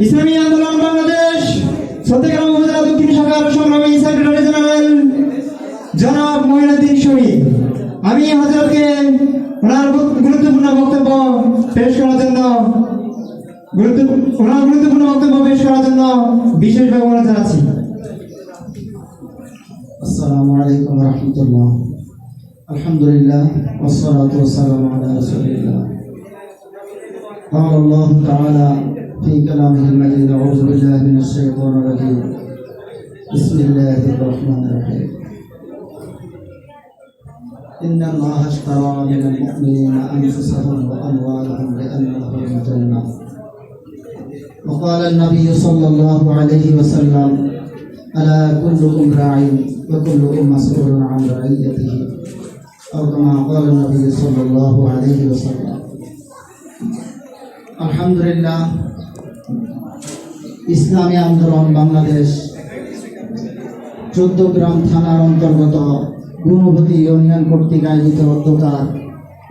ইসলামী আন্দোলন বাংলাদেশ সত্যিকার উপজেলা দক্ষিণ শাখার সংগ্রামী সেক্রেটারি জেনারেল জনাব মহিনুদ্দিন শহীদ আমি হজরতকে ওনার গু- গুরুত্বপূর্ণ বক্তব্য পেশ করার জন্য গুরুত্ব ওনার গুরুত্বপূর্ণ বক্তব্য পেশ করার জন্য বিশেষভাবে অনুরোধ জানাচ্ছি السلام عليكم ورحمة الله الحمد لله والصلاة والسلام على رسول الله قال الله تعالى في كلامه المجيد أعوذ بالله من الشيطان الرجيم. بسم الله الرحمن الرحيم. إن الله اشترى من المؤمنين أنفسهم وأموالهم بأن لهم الجنة. وقال النبي صلى الله عليه وسلم ألا كلكم راع وكلكم مسؤول عن رعيته. أو كما قال النبي صلى الله عليه وسلم الحمد لله ইসলামী আন্দোলন বাংলাদেশ চোদ্দ গ্রাম থানার অন্তর্গত গুণবতী ইউনিয়ন কর্তৃক আয়োজিত অধ্যকার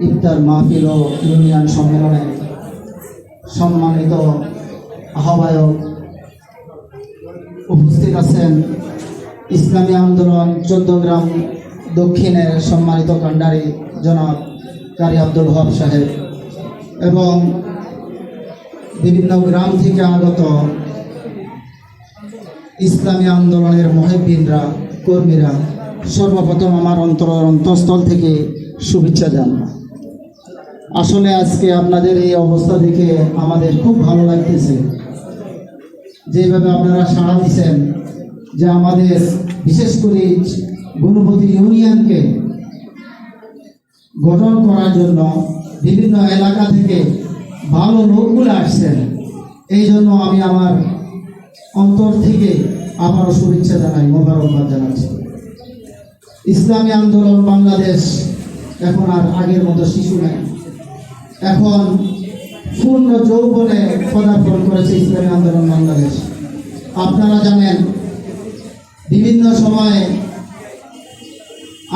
ইফতার মাহফিল ও ইউনিয়ন সম্মেলনে সম্মানিত আহ্বায়ক উপস্থিত আছেন ইসলামী আন্দোলন চোদ্দগ্রাম দক্ষিণের সম্মানিত কাণ্ডারি জনাব কারি আব্দুল হক সাহেব এবং বিভিন্ন গ্রাম থেকে আগত ইসলামী আন্দোলনের মহেবিনরা, কর্মীরা, সর্বপ্রথম আমার অন্তর অন্তঃস্থল থেকে শুভেচ্ছা জান আসলে আজকে আপনাদের এই অবস্থা দেখে আমাদের খুব ভালো লাগতেছে। যেভাবে আপনারা সাড়া দিচ্ছেন যে আমাদের বিশেষ করে গুণপতি ইউনিয়নকে গঠন করার জন্য বিভিন্ন এলাকা থেকে ভালো লোকগুলো আসছেন। এই জন্য আমি আমার অন্তর থেকে আবারও শুভেচ্ছা জানাই, মোবারকবাদ জানাচ্ছি। ইসলামী আন্দোলন বাংলাদেশ এখন আর আগের মতো শিশু নেই। এখন পূর্ণ যৌবনে পদার্পণ করেছে ইসলামী আন্দোলন বাংলাদেশ। আপনারা জানেন, বিভিন্ন সময়ে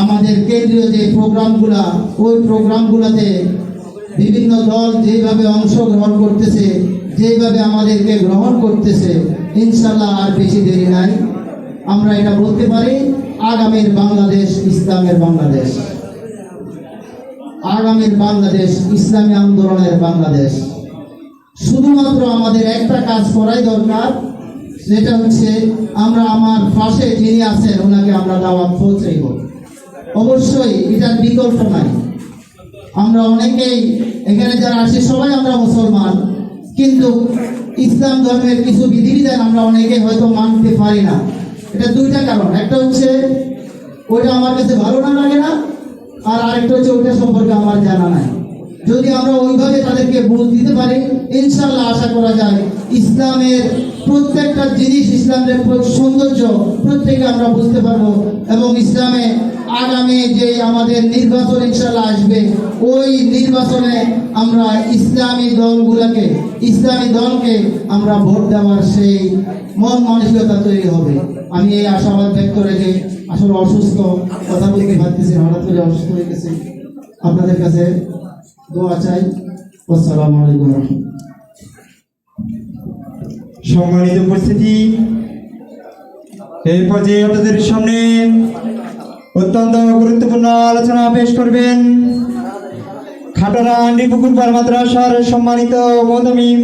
আমাদের কেন্দ্রীয় যে প্রোগ্রামগুলা, ওই প্রোগ্রামগুলোতে বিভিন্ন দল যেভাবে অংশগ্রহণ করতেছে যেভাবে আমাদেরকে গ্রহণ করতেছে ইনশাল্লাহ আর বেশি দেরি নাই। আমরা এটা বলতে পারি, আগামীর বাংলাদেশ ইসলামের বাংলাদেশ। আগামীর বাংলাদেশ ইসলামী আন্দোলনের বাংলাদেশ। শুধুমাত্র আমাদের একটা কাজ করাই দরকার যেটা হচ্ছে আমরা আমার পাশে যিনি আছেন, ওনাকে আমরা দাওয়াত পৌঁছাইব। অবশ্যই এটার বিকল্প নাই। আমরা অনেকেই, এখানে যারা আছি সবাই আমরা মুসলমান। কিন্তু ইসলাম ধর্মের কিছু বিধিবিধান আমরা অনেকে হয়তো মানতে পারি না। এটা দুইটা কারণ। একটা হচ্ছে, ওইটা আমার কাছে ভালো না লাগে না, আর আরেকটা হচ্ছে ওইটা সম্পর্কে আমার জানা নাই। যদি আমরা ওইভাবে তাদেরকে বুঝ দিতে পারি ইনশাল্লাহ আশা করা যায় ইসলামের প্রত্যেকটা জিনিস ইসলামের সৌন্দর্য প্রত্যেকে আমরা বুঝতে পারব এবং ইসলামে আগামী যে আমাদের নির্বাচন ইনশাল্লাহ আসবে, ওই নির্বাচনে আমরা ইসলামী দলগুলোকে, ইসলামী দলকে আমরা ভোট দেওয়ার সেই মন মানসিকতা তৈরি হবে। আমি এই আশাবাদ ব্যক্ত রেখে আসলে অসুস্থ, কথা বলতে পারতেছি হঠাৎ করে অসুস্থ হয়ে গেছি। আপনাদের কাছে দোয়া চাই। আসসালামু আলাইকুম রহমতুল্লাহ। সম্মানিত উপস্থিতি। এই পর্যায়ে আপনাদের সামনে অত্যন্ত গুরুত্বপূর্ণ আলোচনা পেশ করবেন খাটারা আন্ডিপুকুর পার মাদ্রাসার সম্মানিত মোহতামিম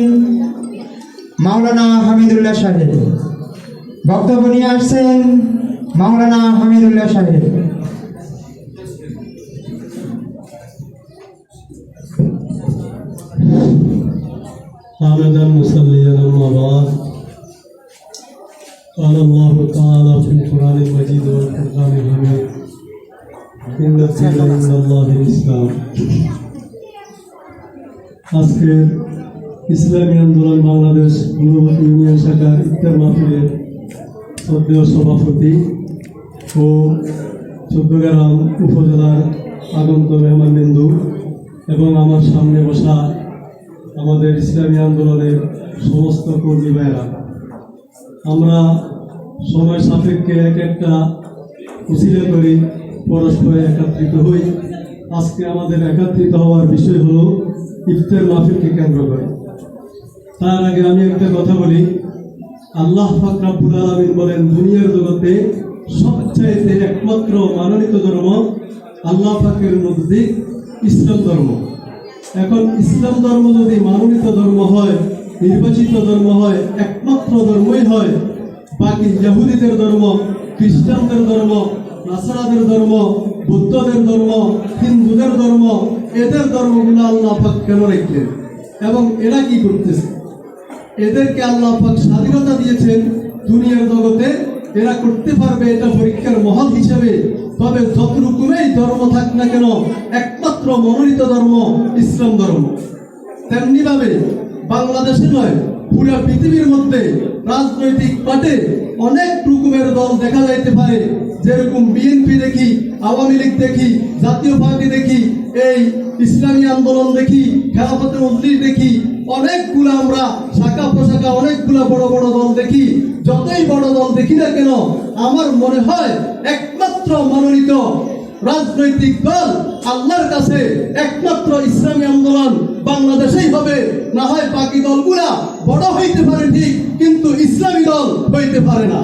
মাওলানা হামিদুল্লাহ সাহেব। বক্তব্য নিয়ে আসছেন মাওলানা হামিদুল্লাহ সাহেব। حامدا مصليا اما بعد قال الله تعالى في القران المجيد والفرقان الحميد ان الدين عند الله الاسلام আজকের ইসলামী আন্দোলন বাংলাদেশ গুণবতী ইউনিয়ন শাখার ইফতার মাহফিলের শ্রদ্ধেয় সভাপতি ও চোদ্দগ্রাম উপজেলার আগন্ত মেহমানবিন্দু এবং আমার সামনে বসা আমাদের ইসলামী আন্দোলনের সমস্ত কর্মী ভাইরা আমরা সময় সাপেক্ষে এক একটা উচিলে করি পরস্পরে একাত্রিত হই। আজকে আমাদের একাত্রিত হওয়ার বিষয় হলো ইফতার মাহফিলকে কেন্দ্র করে। তার আগে আমি একটা কথা বলি, আল্লাহ ফাকরাবুল আলমিন বলেন, দুনিয়ার জগতে সবচাইতে একমাত্র মানোনীত ধর্ম আল্লাহ পাকের নজদিক ইসলাম ধর্ম। এখন ইসলাম ধর্ম যদি মানোনীত ধর্ম হয়, নির্বাচিত ধর্ম হয়, একমাত্র ধর্মই হয়, বাকি ইহুদিদের ধর্ম, খ্রিস্টানদের ধর্ম, নাসারাদের ধর্ম, বুদ্ধদের ধর্ম, হিন্দুদের ধর্ম, এদের ধর্মগুলো আল্লাহ পাক কেন রাখলেন এবং এরা কি করতেছে? এদেরকে আল্লাহ পাক স্বাধীনতা দিয়েছেন দুনিয়ার জগতে, এরা করতে পারবে এটা পরীক্ষার মহল হিসেবে। তবে যত রকমের ধর্ম থাক না কেন, একমাত্র মনোনীত ধর্ম ইসলাম ধর্ম। তেমনি ভাবে বাংলাদেশে নয়, পুরো পৃথিবীর মধ্যে রাজনৈতিক পাটে অনেক রকমের দল দেখা যাইতে পারে। যেরকম বিএনপি দেখি, আওয়ামী লীগ দেখি, জাতীয় পার্টি দেখি, এই ইসলামী আন্দোলন দেখি, খেলাফতে মজলিস দেখি, অনেকগুলো আমরা শাখা প্রশাখা, অনেকগুলো বড় বড় দল দেখি। যতই বড় দল দেখি না কেন, আমার মনে হয় মনোনীত রাজনৈতিক দল আল্লাহর কাছে একমাত্র ইসলামী আন্দোলন। বাংলাদেশেই হবে না হয় বাকি দলগুলা বড় হইতে পারে ঠিক, কিন্তু ইসলামী দল হইতে পারে না।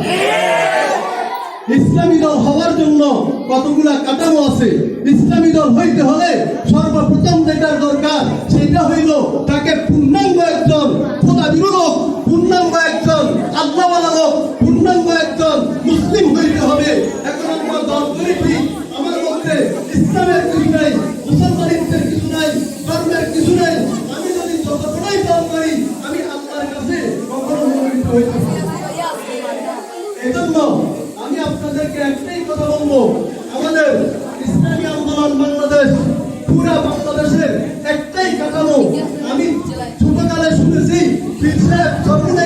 ইসলামী দল হওয়ার জন্য কতগুলা কাঠামো আছে। ইসলামী দল হইতে হলে সর্বপ্রথম যেটার দরকার সেটা হইল তাকে পূর্ণাঙ্গ একজন খোদা লোক, পূর্ণাঙ্গ একজন আল্লাহওয়ালা পূর্ণাঙ্গ একজন মুসলিম হইতে হবে। এখন আমরা দল মধ্যে ইসলামের কিছু নাই মুসলমানিত্বের কিছু নাই, ধর্মের কিছু নাই। আমি যদি যত বড়ই করি, আমি আল্লাহর কাছে কখনো মনোনীত হইতে পারি এজন্য আমি আপনাদেরকে একটাই কথা বলব, আমাদের ইসলামী আন্দোলন বাংলাদেশ, পুরা বাংলাদেশের একটাই কাঠামো। আমি ছোটকালে শুনেছি, পীর সাহেব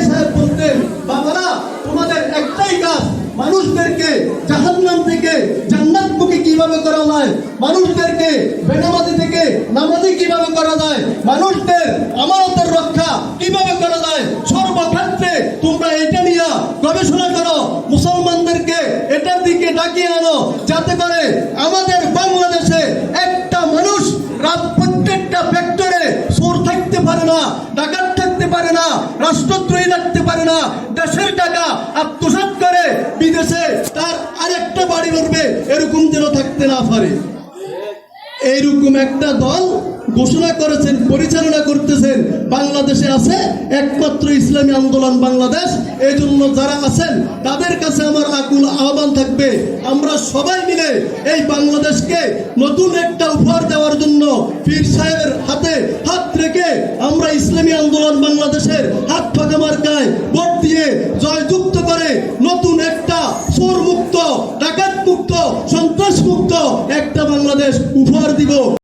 সাহেব বলতেন, বাবারা, তোমাদের একটাই কাজ, মানুষদেরকে জাহান্নাম থেকে জান্নাতমুখী কীভাবে করা যায়? মানুষদেরকে বেনামাজি থেকে নামাজি কীভাবে করা যায়? মানুষদের আমানতের রক্ষা কীভাবে করা যায়? সর্বক্ষেত্রে তোমরা এটা নিয়ে গবেষণা করো। মুসলমানদেরকে এটার দিকে ডাকিয়ে আনো, যাতে করে আমাদের বাংলাদেশে একটা মানুষ রাত প্রত্যেকটা ফ্যাক্টরে চোর থাকতে পারে না, ডাকাত থাকতে পারে না, রাষ্ট্রদ্রোহী থাকতে পারে না। দেশের টাকা আত্মসাৎ করে বিদেশে তার আরেকটা বাড়ি করবে এরকম যেন থাকতে না পারে। এইরকম একটা দল ঘোষণা করেছেন, পরিচালনা করতেছেন বাংলাদেশে আছে একমাত্র ইসলামী আন্দোলন বাংলাদেশ। এই জন্য যারা আছেন, তাদের কাছে আমার আকুল আহ্বান থাকবে, আমরা সবাই মিলে এই বাংলাদেশকে নতুন একটা উপহার দেওয়ার জন্য পীর সাহেবের হাতে হাত রেখে আমরা ইসলামী আন্দোলন বাংলাদেশের হাত ফাঁকা Un fuerte